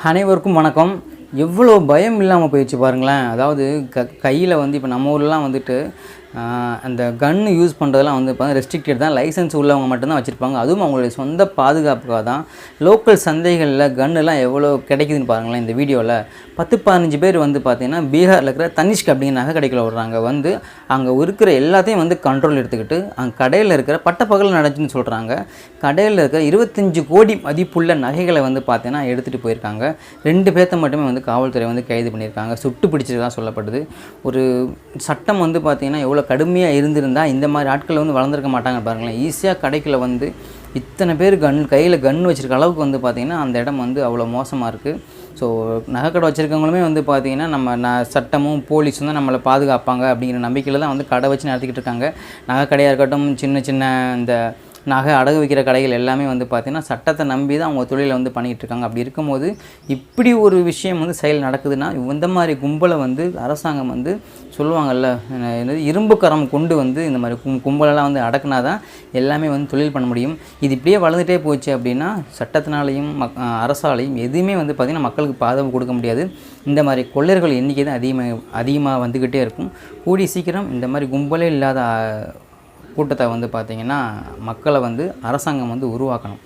அனைவருக்கும் வணக்கம். எவ்வளோ பயம் இல்லாமல் போயிடுச்சு பாருங்களேன். அதாவது க கையில் வந்து இப்போ நம்ம ஊர்லாம் வந்துட்டு அந்த கன் யூஸ் பண்ணுறதெல்லாம் வந்து இப்போ ரெஸ்ட்ரிக்டட் தான். லைசன்ஸ் உள்ளவங்க மட்டும்தான் வச்சுருப்பாங்க. அதுவும் அவங்களுடைய சொந்த பாதுகாப்புக்காக தான். லோக்கல் சந்தைகளில் கன்னுலாம் எவ்வளோ கிடைக்குதுன்னு பாருங்களேன் இந்த வீடியோவில் பத்து பதினஞ்சு பேர் வந்து பார்த்திங்கன்னா பீகாரில் இருக்கிற தனிஷ்க் அப்படிங்கிற நகை கடைக்குள்ள விடுறாங்க வந்து அங்கே இருக்கிற எல்லாத்தையும் வந்து கண்ட்ரோல் எடுத்துக்கிட்டு அங்கே கடையில் இருக்கிற பட்டப்பகல் நடந்துச்சுன்னு சொல்கிறாங்க கடையில் இருக்கிற இருபத்தஞ்சு கோடி மதிப்புள்ள நகைகளை வந்து பார்த்தீங்கன்னா எடுத்துகிட்டு போயிருக்காங்க. ரெண்டு பேர்த்த மட்டுமே வந்து காவல்துறை வந்து கைது பண்ணியிருக்காங்க. சுட்டு பிடிச்சதாக சொல்லப்படுது. ஒரு சட்டம் வந்து பார்த்திங்கன்னா எவ்வளோ கடுமையாக இருந்திருந்தால் இந்த மாதிரி ஆட்கள் வந்து வளர்ந்துருக்க மாட்டாங்க பாருங்களேன். ஈஸியாக கடைக்கில் வந்து இத்தனை பேர் கன் கையில் கன் வச்சுருக்க அளவுக்கு வந்து பார்த்திங்கன்னா அந்த இடம் வந்து அவ்வளோ மோசமாக இருக்குது ஸோ நகைக்கடை வச்சுருக்கவங்களுமே வந்து பார்த்திங்கன்னா நம்ம ந சட்டமும் போலீஸும் தான் நம்மளை பாதுகாப்பாங்க அப்படிங்கிற நம்பிக்கையில் தான் வந்து கடை வச்சு நடத்திக்கிட்டு இருக்காங்க. நகைக்கடையாக இருக்கட்டும் சின்ன சின்ன இந்த நகை அடகு வைக்கிற கடைகள் எல்லாமே வந்து பார்த்திங்கன்னா சட்டத்தை நம்பி தான் அவங்க தொழிலை வந்து பண்ணிகிட்டு இருக்காங்க அப்படி இருக்கும்போது இப்படி ஒரு விஷயம் வந்து செயல் நடக்குதுன்னா இந்த மாதிரி கும்பலை வந்து அரசாங்கம் வந்து சொல்லுவாங்கல்ல என்னது இரும்பு கரம் கொண்டு வந்து இந்த மாதிரி கும் கும்பலெல்லாம் வந்து அடக்குனா தான் எல்லாமே வந்து தொழில் பண்ண முடியும். இது இப்படியே வளர்ந்துட்டே போச்சு அப்படின்னா சட்டத்தினாலையும் மக் அரசாலையும் எதுவுமே வந்து பார்த்திங்கன்னா மக்களுக்கு பாதுகாப்பு கொடுக்க முடியாது. இந்த மாதிரி கொள்ளையர்கள் எண்ணிக்கை தான் அதிகமாக அதிகமாக வந்துக்கிட்டே இருக்கும். கூடி சீக்கிரம் இந்த மாதிரி கும்பலே இல்லாத கூட்டத்தை வந்து பார்த்திங்கன்னா மக்களை வந்து அரசாங்கம் வந்து உருவாக்கணும்.